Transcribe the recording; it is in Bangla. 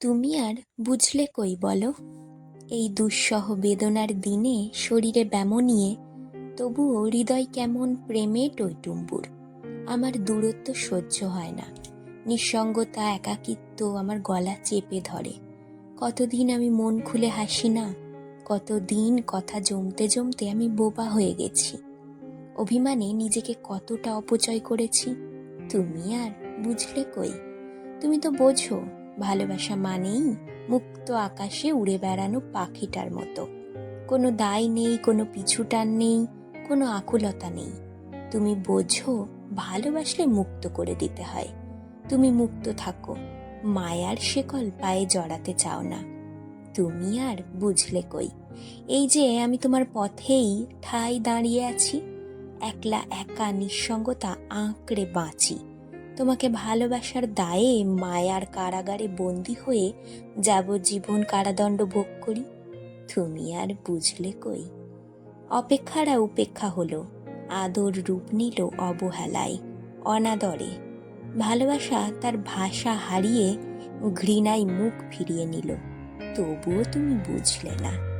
তুমি আর বুঝলে কই বলো? এই দুঃসহ বেদনার দিনে শরীরে ব্যামো নিয়ে তবুও হৃদয় কেমন প্রেমে টইটুম্বুর। আমার দূরত্ব সহ্য হয় না। নিঃসঙ্গতা, একাকিত্ব আমার গলা চেপে ধরে। কতদিন আমি মন খুলে হাসি না, কতদিন কথা জমতে জমতে আমি বোবা হয়ে গেছি। অভিমানে নিজেকে কতটা অপচয় করেছি, তুমি আর বুঝলে কই? তুমি তো বোঝো ভালোবাসা মানেই মুক্ত আকাশে উড়ে বেড়ানো পাখিটার মতো। কোনো দায় নেই, কোনো পিছুটান নেই, কোনো আকুলতা নেই। তুমি বোঝো, ভালোবাসলে মুক্ত করে দিতে হয়। তুমি মুক্ত থাকো, মায়ার শেকল পায়ে জড়াতে চাও না। তুমি আর বুঝলে কই? এই যে আমি তোমার পথেই ঠাই দাঁড়িয়ে আছি, একলা একা নিঃসঙ্গতা আঁকড়ে বাঁচি। তোমাকে ভালোবাসার দায়ে মায়ার কারাগারে বন্দি হয়ে যাবজ্জীবন কারাদণ্ড ভোগ করি। তুমি আর বুঝলে কই। অপেক্ষারা উপেক্ষা হলো, আদর রূপ নিল অবহেলায়, অনাদরে। ভালোবাসা তার ভাষা হারিয়ে ঘৃণায় মুখ ফিরিয়ে নিল, তবুও তুমি বুঝলে না।